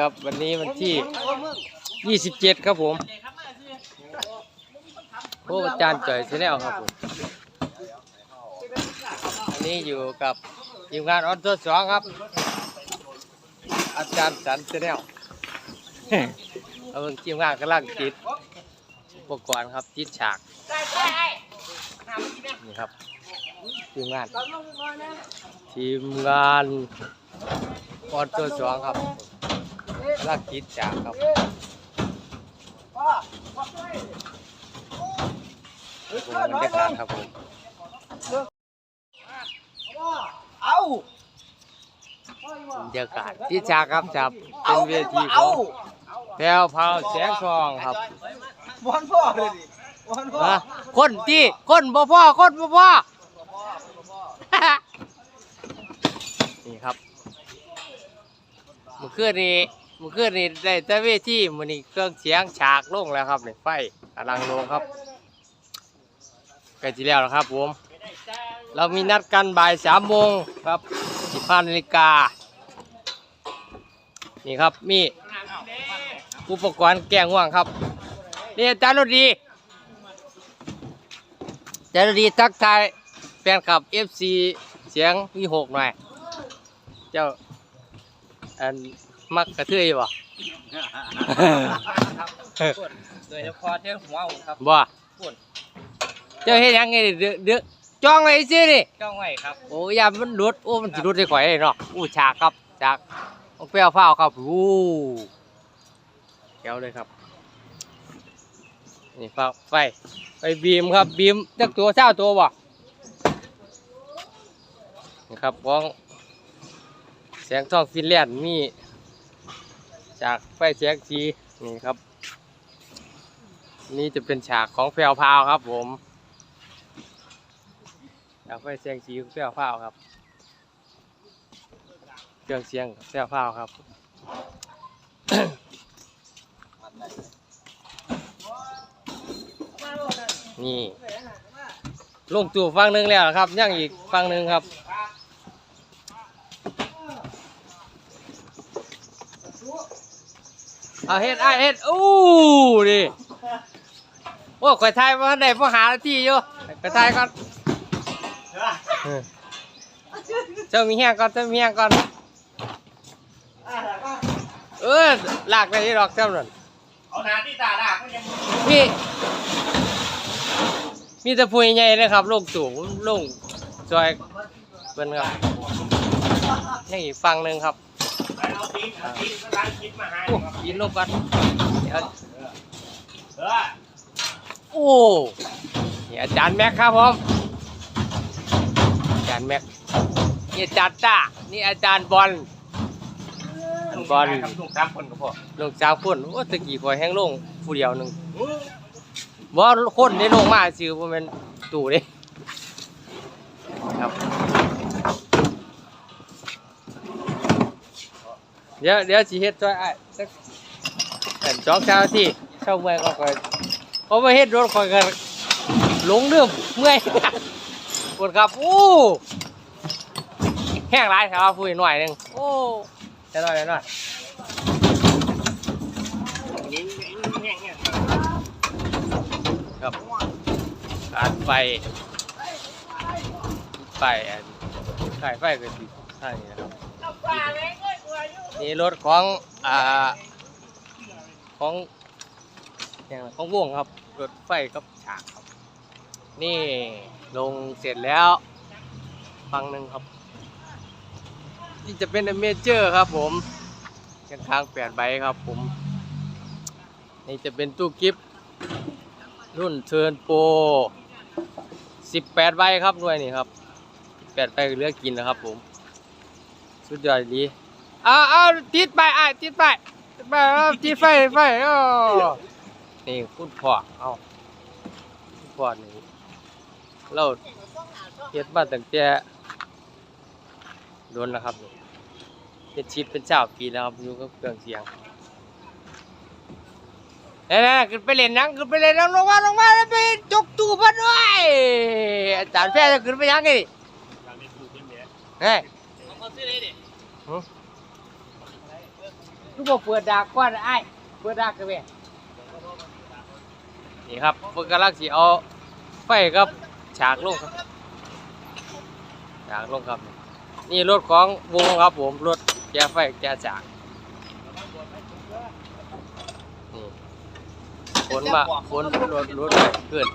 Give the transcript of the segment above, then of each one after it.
ครับวันนี้วันที่ 27 ครับผมโอ้อาจารย์จ่อยชแนลครับผมอันนี้อยู่กับทีมงานออนทัวร์สองครับ อาจารย์สันชแนลเอาเบิ่งทีมงานกำลังติดอุปกรณ์ครับติดฉากนี่ครับ ทีมงาน ทีมงานออนทัวร์สองครับ ลากจิตจากครับผมบรรยากาศครับผมเอาบรรยากาศที่จากครับจับเป็นเวทีของแถวเผาแสงทองครับบอลพ่อเลยดิบอลพ่อนะคนที่คนบ่พ่อคนบ่พ่อนี่ครับเมื่อคืนนี้เมื่อคืนนี้ได้แต่เวทีมื้อนี้เครื่องเสียงฉากลงแล้วครับเนี่ยไฟกำลังลงครับใกล้จะแล้วนะครับผม เรามีนัดกันบ่ายสามโมงครับสิบห้านาฬิกา นี่ครับมีอุปกรณ์แกงง่วงครับ นี่อาจารย์รดีอาจารย์รดีทักทายแฟนคลับ FC เสียงวีหกหน่อย เจ้าอัน มักกระเทือยบ่ โดยเฉพาะเที่ยวหัวผมครับ บ่พูดเจ้าเฮ็ดหยังไงเดือเดือจ้องไว้ซินี่จ้องไว้ครับ โอ้ยามันหลุดโอ้มันสิหลุดได้ข่อยเนาะอู้ฉากครับฉากของเปรี้ยวฟ้าวครับอู้แก้วเลยครับ นี่ฟ้าไฟไฟบีมครับบีมจักตัวเช้าตัวบ่นี่ครับของแสงทองฟินแลนด์มี จากไฟแสงสีนี่ครับ นี่จะเป็นฉากของแพรวพาวครับ ผมฉากไฟแสงสีของแพรวพาวครับเครื่องเสียงแพรวพาวครับนี่ลงตู่ฟังหนึ่งแล้วครับ ยังอีกฟังหนึ่งครับ เอาเฮ็ดไอะเฮ็ดอู้นี่โอ้ข่อยทายว่าได้พ่อหาที่อยู่ข่อยทายก่อนเออเจ้ามีแห้งก่อนเจ้ามีแห้งก่อนเออลากได้อยี่ดอกเจ้านั่นเอาหนาที่ตาดาก็ยังมีมีแต่พูใหญ่เลยครับลงตู่ลงจอยเป็นครับยังอีกฝั่งหนึ่งครับ โอ้ยินลงกันเดี๋ยวเออโอ้นี่อาจารย์แม็กครับผมอาจารย์แม็กนี่อาจารย์ต้านี่อาจารย์บอลอันบอลทำถูกสามคนก็พอลงสาวคนโอ้ตะกี้คอยแห้งลงผู้เดียวหนึ่งว่าคนได้ลงมาซื้อบ่แม่นตู่เด้ครับ เดี๋ยวเดี๋ยวสิเฮ็ดซอยอ้ายสักแต่สองเช้าที่เช้าเมื่อยก็คอยเพราะว่าเฮ็ดรถคอยกันหลงเรื่องเมื่อยปวดครับโอ้แห้งหลายครับพูดหน่อยหนึงโอ้เดี๋ยวหน่อยเดี๋ยวหน่อยนี่นี่นี่ครับการไฟไฟอันสายไฟก็ติดท่านี้นะครับ นี่รถของอ่าของอย่างไรของวงครับ รถไฟกับฉากครับ นี่ลงเสร็จแล้วฟังหนึ่งครับ นี่จะเป็นเมเจอร์ครับผมกันทางแปดใบครับผม นี่จะเป็นตู้กิฟต์รุ่นเทิร์นโปร18ใบครับหน่วยนี่ครับ18ใบเหลือกินนะครับผม สุดยอดดี เอาเอาติดไปอะติดไปติดไปเอาติดไฟไฟอ้อนี่คุณพ่อเอาคุณพ่อนี่เราเฮ็ดมาตั้งแต่โดนแล้วครับนี่เฮ็ดชิดเป็นเจ้าปีแล้วครับอยู่กับเครื่องเสียงเอ้ยขึ้นไปเล่นหนังขึ้นไปเล่นหนังลงมาลงมาแล้วไปจกตู้พันด้วยอาจารย์แพทย์จะขึ้นไปยังไงดิเฮ้ย เขาซื้อเลยดิหึลูกบ่เปิดดากก่อนไอ้ายเปิดดากกันแม่นี่ครับเพิ่นกำลังสิเอาไฟครับฉากลงครับ ฉากลงครับ นี่รถของวงครับผมรถแกไฟแกฉากนี่ฝนมาฝนรถรถไปขึ้น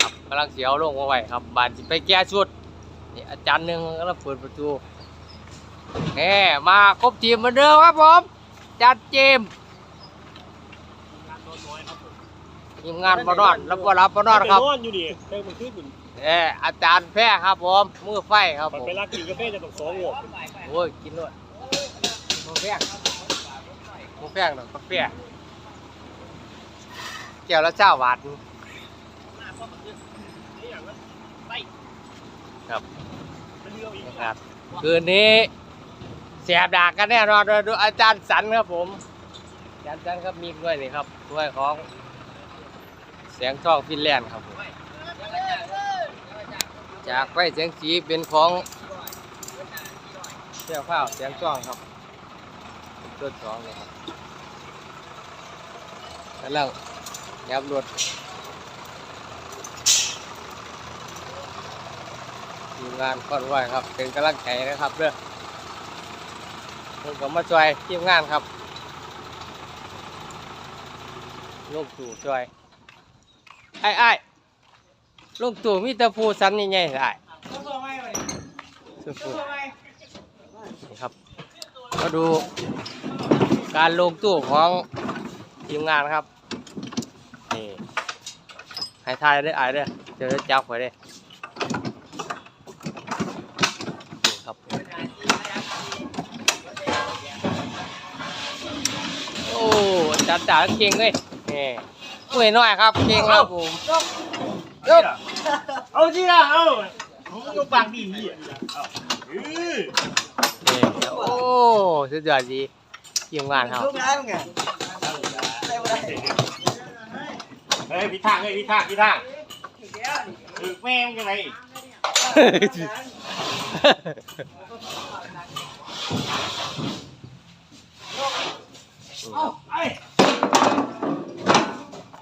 ครับกำลังเสียวลงมาไว้ครับบานสิไปแก้ชุดนี่อาจารย์หนึ่งกำลังเปิดประตูแหมมาครบทีมเหมือนเดิมครับผม จัดเจมส์ทีมงานบอนอนรับบ่รับบ่นอนครับ นอนอยู่ดิเพิ่งมันขึ้นอยู่เอออาจารย์แพ้ครับผมมือไฟครับมันผม ไปรักกินกาแฟจะต้องสองหัวโอ้ย กินด้วยโมแพงโมแพงหรอกกาแฟแก้วละเจ้าบาทครับนะครับคืนนี้เสียบดากกันแน่นอนดูอาจารย์สันครับผมอาจารย์สันครับมีด้วยนี่ครับด้วยของเสียงทองฟินแลนด์ครับผมจากไฟเสียงสีเป็นของเที่ยวข้าวเสียงจ้องครับต้นสองเลยครับกำลังยับรถทีมงานค่อนไหวครับเป็นกำลังใจนะครับเด้อ ผมก็มาช่วยทีมงานครับลูกตู่ช่วยไอ้ไอ้ลูกตู่มีแตะพูสันใหญ่ๆไอ้สุดๆนี่ครับมาดูการลงตู้ของทีมงานครับนี่ให้ทายได้ไอายได้อเจอจับไว้ได้อนี่ครับ โอ้ จัดจ่าเก่งเลยนี่อุ้ยน้อยครับเก่งครับผมยกเอาสิล่ะเอายกปากดีนี่เอาเออนี่โอ้สุดยอดดีทีมงานครับลูกน้ำไงได้บ่ได้เฮ้ยพิธางเฮ้ยพิธางพิธางถึกแม่งยังไงไอ้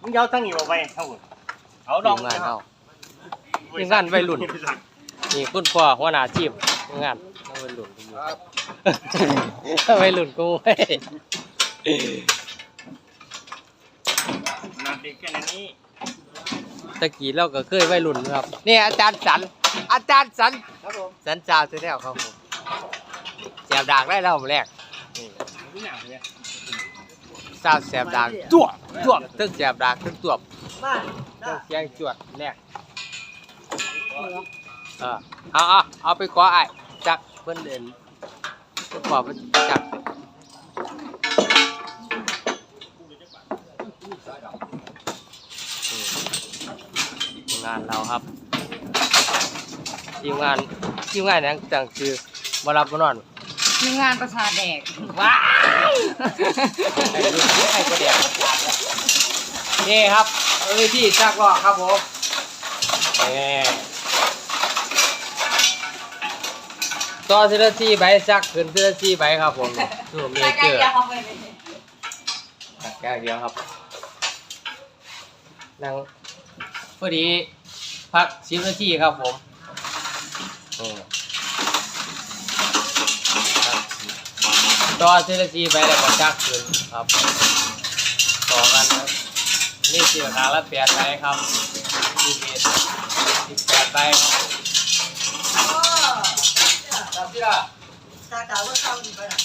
มึงเอาทั้งอยู่ไปเท่าไหร่เอาดทีองมงานเขาทีมงานวัยรุ่น นี่คุณพ่อหัวหน้าทีมทีมงานเอาวัยรุ่นกูเอาวัยรุ่นกูเว้ยนัดเด็กแค่นี้ตะกี้เราก็เคยวัยรุ่นครับนี่อาจารย์สัน อาจารย์สันครับผมสันจาวตัวแรกครับผมแสบดากได้แล้วผมแรก นี่ทุกอย่างเลย สาวแสบดากจวบจวบตึ้งแสบดากตึ้งจวบมาตึ้งเสียงจวดแรกเออเอาเอาเอาไปขอไอ้ายจักเพิ่นเด่นเพิ่นขอเพิ่นจักทีมงานเราครับทีมงานทีมงานหยังจังคือบ่รับบ่นอนทีมงานประสาทแดกว้าย ให้ดูให้ประเดี๋ยวนี่ครับเอ้ยที่ชักลอกครับผมนี่ต่อทีละสี่ใบชักขึ้นทีละสี่ใบครับผมสูเมเจอร์ตักแก้วเดียวครับนั่งพอดีพักสิบนาทีครับผมอืม ต่อทีละทีไปแล้วก็ชักขึ้นครับ ต่อกันครับนี่เสียขาละแปดใบครับทีเมตรอีกแปดใบครับจับที่ละตาตาว่าเข้าดีไปนะ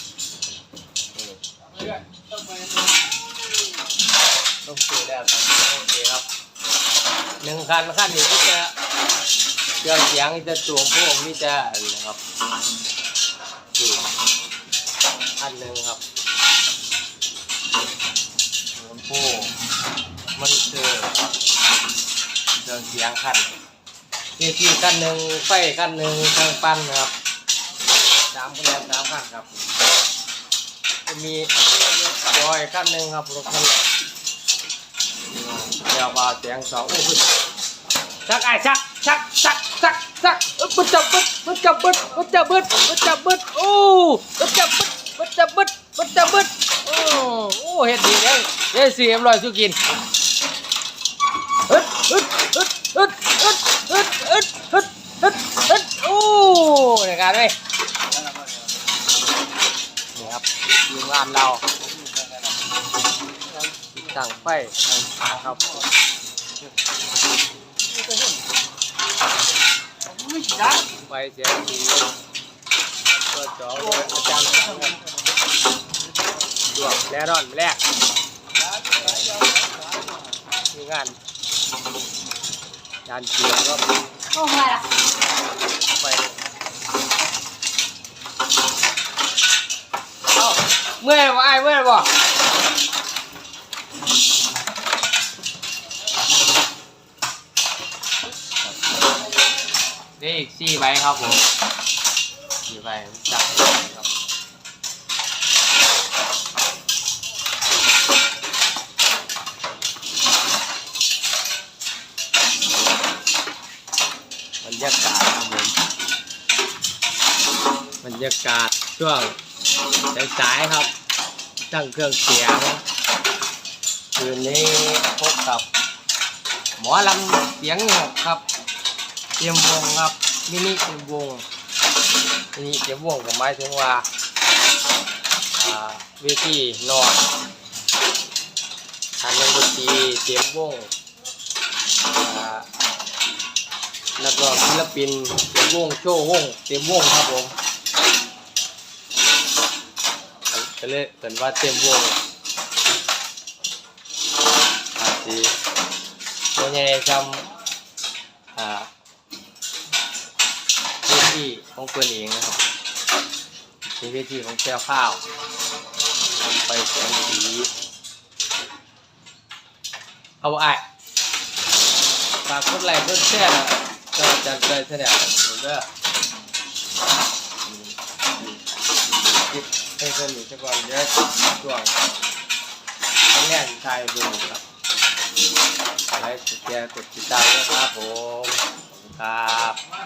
ต้องซื้อแล้วครับโอเคครับหนึ่งคันคันนี้ก็จะเครื่องเสียงจะตัวพวกนี่จะอะไรนะครับ นี่คันหนึ่งครับลำโพงมันคือเครื่องเสียงคันที่ที่คันหนึ่งไฟคันหนึ่งทางปั้นนะครับสามคะแนนสามคันครับ จะมีรอยคันหนึ่งครับรถคันเดี๋ยวมาเสียงสองโอ้โหชักไอ้ชักชักชักชักชักเอ้ยมันจับบึดมันจับบึดมันจับบึดมันจับบึดโอ้มันจับบึด มันจับบึดมันจับบึดเห็ดี๋ยวสี่เอ็มร้อยสู้กินฮึดฮึดฮึดฮึดฮึดฮึดฮึดฮึดฮึดฮึดโอ้ในการเลยนี่ครับทีมงานเราสั่งไฟครับไฟเสียง ดีก็จอาจารย์ดวงแน่นอนแรกมีงานงานเกียร์ก็โอ้ยล่ะไปเมื่อยบ่ไอ้เมื่อยบ่นี่อีกสี่ใบครับผม สี่ใบจับครับบรรยากาศครับผมบรรยากาศช่วงสายๆครับ ตั้งเครื่องเสียงคืนนี้พบกับ หมอลำเสียงหกครับ เตรียมวงครับมินิเตรียมวง มินิเตรียวงก็หมายถึงว่าอ่าเวทีนอนทานดนตรีเตรียมวงอ่านักร้องศิลปินเตรียมวงโชว์วงเตรียมวงครับผมก็เลยเป็นว่าเตรียมวงอาจสิตัวใหญ่จำอ่า ที่ของเพื่อนเองนะครับเป็นเวทีของแก้วข้าว ไปแสงสี เอาไอ้ฝากกดไลค์กดแชร์ก็จัดใจแสดงหมดเด้อให้เพื่อนอยู่สักวันเดี๋ยวช่วงคะแนนชายดูครับไลค์กดแชร์กดติดตามด้วยครับผมขอบคุณครับ